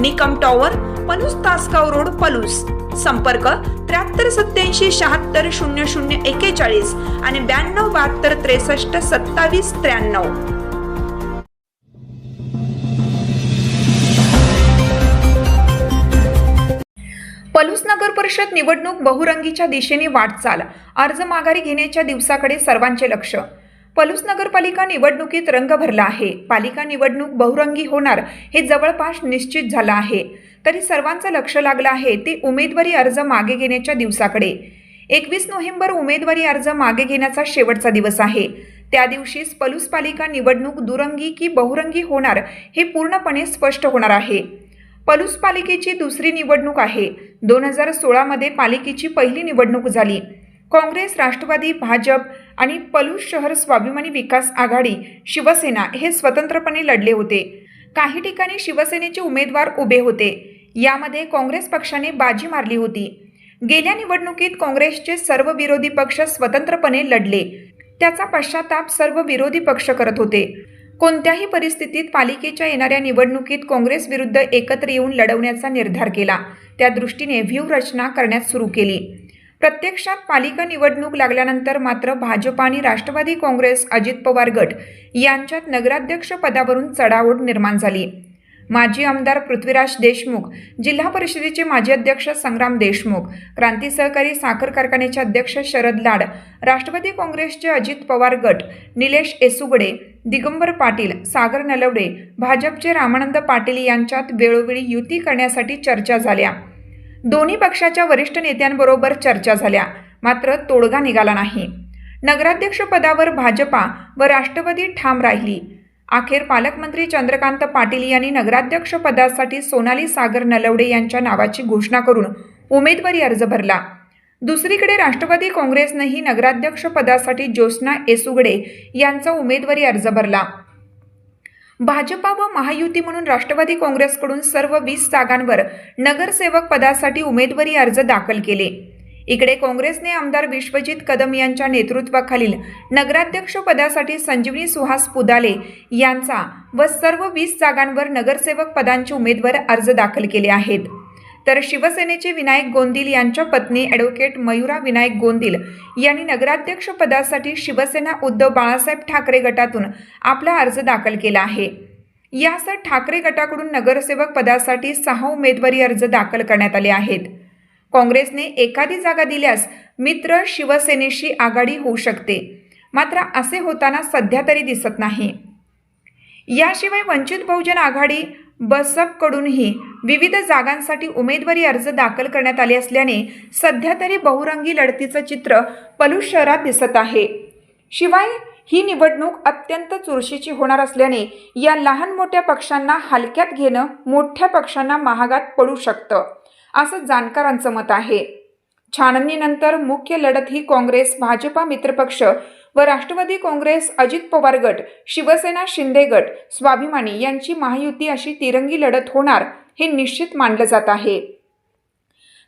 Nikam tower Palus Tasgaon road Palus. संपर्क त्र्याहत्तर सत्याऐंशी शहात्तर शून्य शून्य एकेचाळीस आणि ब्याण्णव बहात्तर त्रेसष्ट सत्तावीस त्र्याण्णव. पलूस नगर परिषद निवडणूक बहुरंगीच्या दिशेने वाटचाल. अर्ज माघारी घेण्याच्या दिवसाकडे सर्वांचे लक्ष. पलूस नगरपालिका निवडणुकीत रंग भरला आहे. पालिका निवडणूक बहुरंगी होणार हे जवळपास निश्चित झालं आहे. तरी सर्वांचं लक्ष लागलं आहे ते उमेदवारी अर्ज मागे घेण्याच्या दिवसाकडे. एकवीस नोव्हेंबर उमेदवारी अर्ज मागे घेण्याचा शेवटचा दिवस आहे. त्या दिवशीच पलूस पालिका निवडणूक दुरंगी की बहुरंगी होणार हे पूर्णपणे स्पष्ट होणार आहे. पलूस पालिकेची दुसरी निवडणूक आहे. दोन हजार सोळामध्ये पालिकेची पहिली निवडणूक झाली. काँग्रेस राष्ट्रवादी भाजप आणि पलूस शहर स्वाभिमानी विकास आघाडी शिवसेना हे स्वतंत्रपणे लढले होते. काही ठिकाणी शिवसेनेचे उमेदवार उभे होते. यामध्ये काँग्रेस पक्षाने बाजी मारली होती. गेल्या निवडणुकीत काँग्रेसचे सर्व विरोधी पक्ष स्वतंत्रपणे लढले. त्याचा पश्चाताप सर्व विरोधी पक्ष करत होते. कोणत्याही परिस्थितीत पालिकेच्या येणाऱ्या निवडणुकीत काँग्रेस विरुद्ध एकत्र येऊन लढवण्याचा निर्धार केला. त्या दृष्टीने व्यूहरचना करण्यास सुरू केली. प्रत्यक्षात पालिका निवडणूक लागल्यानंतर मात्र भाजप आणि राष्ट्रवादी काँग्रेस अजित पवार गट यांच्यात नगराध्यक्ष पदावरून चढाओढ निर्माण झाली. माजी आमदार पृथ्वीराज देशमुख जिल्हा परिषदेचे माजी अध्यक्ष संग्राम देशमुख क्रांती सहकारी साखर कारखान्याचे अध्यक्ष शरद लाड राष्ट्रवादी काँग्रेसचे अजित पवार गट निलेश एसुगडे दिगंबर पाटील सागर नलवडे भाजपचे रामानंद पाटील यांच्यात वेळोवेळी युती करण्यासाठी चर्चा झाल्या. दोन्ही पक्षाच्या वरिष्ठ नेत्यांबरोबर चर्चा झाल्या. मात्र तोडगा निघाला नाही. नगराध्यक्षपदावर भाजपा व राष्ट्रवादी ठाम राहिली. अखेर पालकमंत्री चंद्रकांत पाटील यांनी नगराध्यक्षपदासाठी सोनाली सागर नलवडे यांच्या नावाची घोषणा करून उमेदवारी अर्ज भरला. दुसरीकडे राष्ट्रवादी काँग्रेसनेही नगराध्यक्षपदासाठी ज्योत्स्ना एसुगडे यांचा उमेदवारी अर्ज भरला. भाजपा व महायुती म्हणून राष्ट्रवादी काँग्रेसकडून सर्व वीस जागांवर नगरसेवक पदासाठी उमेदवारी अर्ज दाखल केले. इकडे काँग्रेसने आमदार विश्वजित कदम यांच्या नेतृत्वाखालील नगराध्यक्ष पदासाठी संजीवनी सुहास पुदाले यांचा व सर्व वीस जागांवर नगरसेवक पदांचे उमेदवार अर्ज दाखल केले आहेत. तर शिवसेनेचे विनायक गोंदिल यांच्या पत्नी ॲडव्होकेट मयुरा विनायक गोंदिल यांनी नगराध्यक्ष पदासाठी शिवसेना उद्धव बाळासाहेब ठाकरे गटातून आपला अर्ज दाखल केला आहे. यासह ठाकरे गटाकडून नगरसेवक पदासाठी सहा उमेदवारी अर्ज दाखल करण्यात आले आहेत. काँग्रेसने एखादी जागा दिल्यास मित्र शिवसेनेशी आघाडी होऊ शकते. मात्र असे होताना सध्या तरी दिसत नाही. याशिवाय वंचित बहुजन आघाडी बसपकडूनही विविध जागांसाठी उमेदवारी अर्ज दाखल करण्यात आले असल्याने सध्या तरी बहुरंगी लढतीचं चित्र पलूस शहरात दिसत आहे. शिवाय ही निवडणूक अत्यंत चुरशीची होणार असल्याने या लहान मोठ्या पक्षांना हलक्यात घेणं मोठ्या पक्षांना महागात पडू शकतं असं जाणकारांचं मत आहे. छाननीनंतर मुख्य लढत ही काँग्रेस भाजपा मित्रपक्ष व राष्ट्रवादी काँग्रेस अजित पवार गट शिवसेना शिंदे गट स्वाभिमानी यांची महायुती अशी तिरंगी लढत होणार हे निश्चित मानलं जात आहे.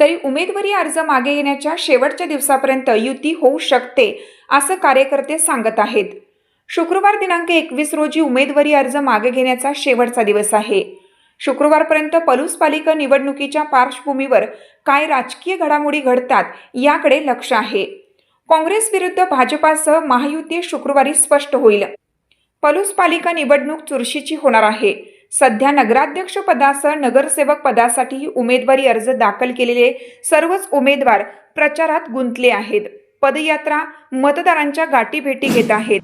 तरी उमेदवारी अर्ज मागे येण्याच्या शेवटच्या दिवसापर्यंत युती होऊ शकते असं कार्यकर्ते सांगत आहेत. शुक्रवार दिनांक एकवीस रोजी उमेदवारी अर्ज मागे घेण्याचा शेवटचा दिवस आहे. शुक्रवारपर्यंत पलूस पालिका निवडणुकीच्या पार्श्वभूमीवर काय राजकीय घडामोडी घडतात याकडे लक्ष आहे. काँग्रेस विरुद्ध भाजपासह महायुती शुक्रवारी स्पष्ट होईल. पलूस पालिका निवडणूक चुरशीची होणार आहे. सध्या नगराध्यक्ष पदासह नगरसेवक पदासाठी उमेदवारी अर्ज दाखल केलेले सर्वच उमेदवार प्रचारात गुंतले आहेत. पदयात्रा मतदारांच्या गाठीभेटी घेत आहेत.